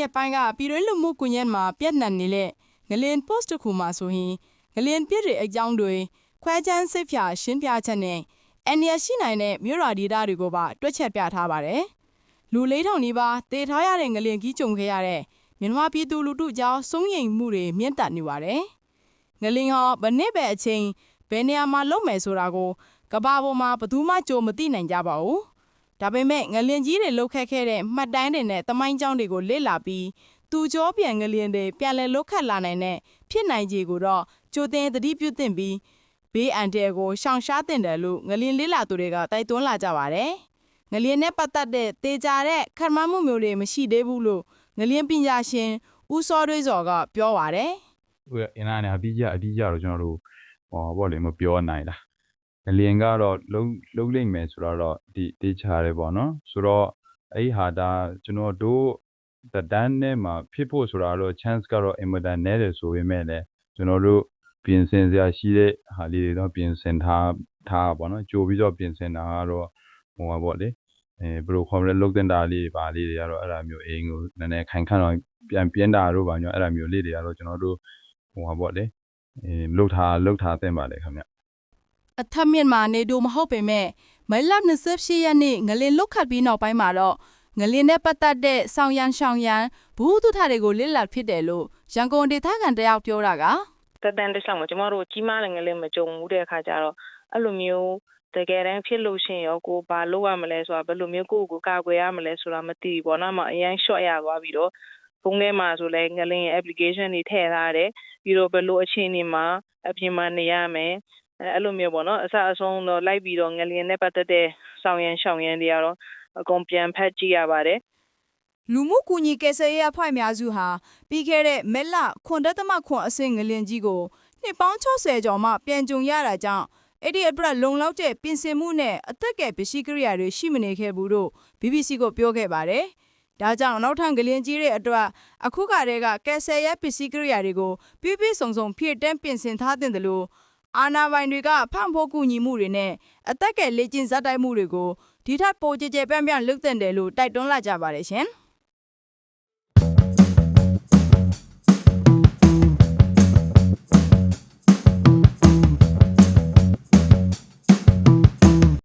ရက်ပိုင်းကပြည်တွင်းလူမှုကွန်ရက်မှာပြန့်နှံ့နေတဲ့ငလင် post တစ်ခုမှာဆိုရင်ငလင်ပြည့်တွေအကြောင်းတွေခွဲခြမ်းစိတ်ဖြာရှင်းပြချက်နဲ့အန်ရရှိနိုင်တဲ့မြို့ရွာဒေသတွေကိုပါတွက်ချက်ပြထားပါတယ်။လူလေးထောင်နီးပါးတေထားရတဲ့ငလင်ကြီးကြုံခဲ့ရတဲ့မြန်မာပြည်သူလူထုကြောင့်စိုးရိမ်မှုတွေမြင့်တက်နေပါတယ်။ငလင်ဟောဘယ်နှစ်ပဲအချိန်ဘယ်နေရာမှာလုံမယ်ဆိုတာကိုကဘာပေါ်မှာဘယ်သူမှကြိုမသိနိုင်ကြပါဘူး။ ဒါပေမဲ့ငလင်ကြီးတွေလှုပ်ခတ်ခဲ့တဲ့မှတ်တမ်းတွေနဲ့တမိုင်းကြောင်းတွေကိုလေ့လာပြီးသူကြောပြန်ငလင်တွေပြန်လည်လုတ်ခတ်လာနိုင်တဲ့ဖြစ်နိုင်ခြေကိုတော့ကြိုတင်သတိပြုသင့်ပြီးဘေးအန္တရာယ်ကိုရှောင်ရှားသင့်တယ်လို့ငလင်လေးလာသူတွေကတိုက်တွန်းလာကြပါတယ်။ငလင်နဲ့ပတ်သက်တဲ့တေချာတဲ့ခတ်မှန်းမှုမျိုးတွေမရှိသေးဘူးလို့ငလင်ပညာရှင်ဦးစောတွေးစော်ကပြောပါတယ်ဟိုအင်းအားနဲ့အပြီးကြအပြီးကြတော့ကျွန်တော်တို့ဟောဗောလေမပြောနိုင်လား ငလျင်ကတော့လုံးလုံးလိမ့်မယ်ဆိုတော့ဒီတေချာတယ်ပေါ့နော်ဆိုတော့အဲ့ဒီဟာဒါကျွန်တော်တို့တဒန်းနဲ့မှာဖြစ်ဖို့ဆိုတာတော့ chance ကတော့အင်မတန်နည်းတယ်ဆိုပေမဲ့လည်းကျွန်တော်တို့ပြင်ဆင်စရာရှိတဲ့ဟာလေးတွေတော့ပြင်ဆင်ထားထားပါတော့ကြိုပြီးတော့ပြင်ဆင်တာကတော့ဟိုပါဗောလေအဲဘယ်လိုခေါ်မလဲလုတ်တင်တာလေးတွေပါလေးတွေကတော့အဲ့ဒါမျိုးအိမ်ကိုနည်းနည်းခိုင်ခန့်တော့ပြန်ပြင်းတာတို့ပါညောအဲ့ဒါမျိုးလေးတွေကတော့ကျွန်တော်တို့ဟိုပါပေါ့လေအဲလှုပ်ထားလှုပ်ထားတင်ပါလေခင်ဗျ။ အထက်မြင့်မှာနေတူမဟုတ်ပေမဲ့မလ28ရက်နေ့ငလင်လုတ်ခတ်ပြီးနောက်ပိုင်းမှာတော့ငလင်နဲ့ပတ်သက်တဲ့ဆောင်ရန်ရှောင်ရန်ဘူးတုထတွေကိုလစ်လပ်ဖြစ်တယ်လို့ရန်ကုန်ဒေသခံတယောက်ပြောတာကတက်တန်တစ်လျှောက်မှာကျမတို့ကြီးမားတဲ့ငလင်းမကြုံဘူးတဲ့အခါကျတော့အဲ့လိုမျိုးတကယ်တမ်းဖြစ်လို့ရှရင်ရောကိုဘာလုပ်ရမလဲဆိုတာဘယ်လိုမျိုးကိုယ့်ကိုယ်ကာကွယ်ရမလဲဆိုတာမသိဘူးပေါ့နော်မအရင် short ရသွားပြီးတော့ဖုန်းထဲမှာဆိုလဲငလင်းရဲ့ application တွေထည့်ထားတယ်ပြီးတော့ဘယ်လိုအခြေအနေမှာအပြင်မှာနေရမယ် အဲ့အဲ့လိုမျိုးပေါ့နော်အစအဆုံးတော့လိုက်ပြီးတော့ငလင်းနဲ့ပတ်သက်တဲ့ဆောင်ရန်ရှောင်ရန်တွေကတော့အကုန်ပြန်ဖတ်ကြည့်ရပါတယ်လူမှုကူညီကယ်ဆယ်ရေးအဖွဲ့အများစုဟာပြီးခဲ့တဲ့မက်လခွန်တက်သမခွန်အဆင့်ငလင်ကြီးကိုနှစ်ပေါင်း60ကျော်မှပြန်ကြုံရတာကြောင့်အဲ့ဒီအတွက်လုံလောက်တဲ့ပြင်ဆင်မှုနဲ့အသက်ကယ်ပစ္စည်းကိရိယာတွေရှိမနေခဲ့ဘူးလို့ BBC ကိုပြောခဲ့ပါတယ်။ဒါကြောင့်နောက်ထပ်ငလင်ကြီးတွေအတွက်အခုကတည်းကကယ်ဆယ်ရေးပစ္စည်းကိရိယာတွေကိုပြည့်ပြည့်စုံစုံဖြည့်တန်းပြင်ဆင်ထားတဲ့လို့ အာနာပိုင်တွေကဖန့်ဖို့ကူညီမှုတွေနဲ့အသက်ကယ်လေ့ကျင့်ဇာတ်တိုက်မှုတွေကိုဒီထက်ပိုကြည်ကြဲပြန့်ပြန့်လုပ်တဲ့တယ်လို့တိုက်တွန်းလာကြပါတယ်ရှင်။